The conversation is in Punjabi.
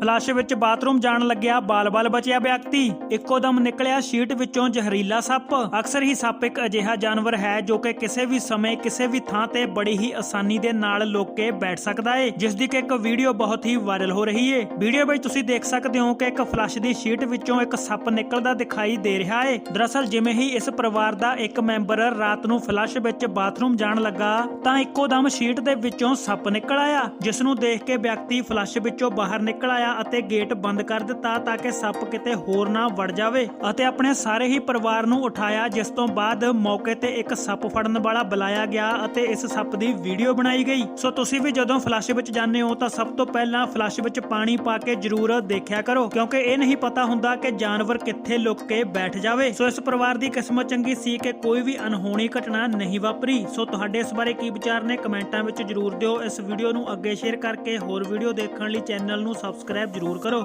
ਫਲੱਸ਼ ਵਿੱਚ ਬਾਥਰੂਮ ਜਾਣ ਲੱਗਿਆ, ਬਾਲ-ਬਾਲ ਬਚਿਆ ਵਿਅਕਤੀ। ਇੱਕੋ ਦਮ ਨਿਕਲਿਆ, ਸ਼ੀਟ ਵਿੱਚੋਂ ਜ਼ਹਿਰੀਲਾ ਸੱਪ। ਅਕਸਰ ਹੀ ਸੱਪ ਇੱਕ ਅਜਿਹਾ ਜਾਨਵਰ ਹੈ ਜੋ ਕਿ ਕਿਸੇ ਵੀ ਸਮੇਂ ਕਿਸੇ ਵੀ ਥਾਂ ਤੇ ਬੜੀ ਹੀ ਆਸਾਨੀ ਦੇ ਨਾਲ ਲੋਕ ਕੇ ਬੈਠ ਸਕਦਾ ਹੈ ਜਿਸ ਦੀ ਕਿ ਇੱਕ ਵੀਡੀਓ ਬਹੁਤ ਹੀ ਵਾਇਰਲ ਹੋ ਰਹੀ ਹੈ ਵੀਡੀਓ ਵਿੱਚ ਤੁਸੀਂ ਦੇਖ ਸਕਦੇ ਹੋ ਕਿ ਇੱਕ ਫਲੱਸ਼ ਦੀ ਸ਼ੀਟ ਵਿੱਚੋਂ ਇੱਕ ਸੱਪ ਨਿਕਲਦਾ ਦਿਖਾਈ ਦੇ ਰਿਹਾ ਹੈ ਦਰਅਸਲ ਜਿਵੇਂ ਹੀ ਇਸ ਪਰਿਵਾਰ ਦਾ ਇੱਕ ਮੈਂਬਰ ਰਾਤ ਨੂੰ ਫਲੱਸ਼ ਵਿੱਚ ਬਾਥਰੂਮ ਜਾਣ ਲੱਗਾ, ਤਾਂ ਇੱਕੋ ਦਮ ਸ਼ੀਟ ਦੇ ਵਿੱਚੋਂ ਸੱਪ ਨਿਕਲ ਆਇਆ, ਜਿਸ ਨੂੰ ਦੇਖ ਕੇ ਵਿਅਕਤੀ ਫਲੱਸ਼ ਵਿੱਚੋਂ ਬਾਹਰ ਨਿਕਲ ਆਇਆ। ਅਤੇ ਗੇਟ ਬੰਦ ਕਰ ਦਿੱਤਾ ਤਾਂ ਕਿ ਸੱਪ ਕਿਤੇ ਹੋਰ ਨਾ ਵੜ ਜਾਵੇ ਅਤੇ ਆਪਣੇ ਸਾਰੇ ਹੀ ਪਰਿਵਾਰ ਨੂੰ ਉਠਾਇਆ, ਜਿਸ ਤੋਂ ਬਾਅਦ ਮੌਕੇ ਤੇ ਇੱਕ ਸੱਪ ਫੜਨ ਵਾਲਾ ਬੁਲਾਇਆ ਗਿਆ ਅਤੇ ਇਸ ਸੱਪ ਦੀ ਵੀਡੀਓ ਬਣਾਈ ਗਈ। ਸੋ ਤੁਸੀਂ ਵੀ ਜਦੋਂ ਫਲੱਸ਼ ਵਿੱਚ ਜਾਂਦੇ ਹੋ ਤਾਂ ਸਭ ਤੋਂ ਪਹਿਲਾਂ ਫਲੱਸ਼ ਵਿੱਚ ਪਾਣੀ ਪਾ ਕੇ ਜ਼ਰੂਰ ਦੇਖਿਆ ਕਰੋ, ਕਿਉਂਕਿ ਇਹ ਨਹੀਂ ਪਤਾ ਹੁੰਦਾ ਕਿ ਜਾਨਵਰ ਕਿੱਥੇ ਲੁੱਕ ਕੇ ਬੈਠ ਜਾਵੇ। ਸੋ ਇਸ ਪਰਿਵਾਰ ਦੀ ਕਿਸਮਤ ਚੰਗੀ ਸੀ ਕਿ ਕੋਈ ਵੀ ਅਨਹੋਣੀ ਘਟਨਾ ਨਹੀਂ ਵਾਪਰੀ। ਸੋ ਤੁਹਾਡੇ ਇਸ ਬਾਰੇ ਕੀ ਵਿਚਾਰ ਨੇ ਕਮੈਂਟਾਂ ਵਿੱਚ ਜ਼ਰੂਰ ਦਿਓ। ਇਸ ਵੀਡੀਓ ਨੂੰ ਅੱਗੇ ਸ਼ੇਅਰ ਕਰਕੇ ਹੋਰ ਵੀਡੀਓ ਦੇਖਣ ਲਈ ਚੈਨਲ ਨੂੰ ਸਬਸਕ੍ਰਾਈਬ ਸਬਸਕ੍ਰਾਈਬ ਜ਼ਰੂਰ ਕਰੋ।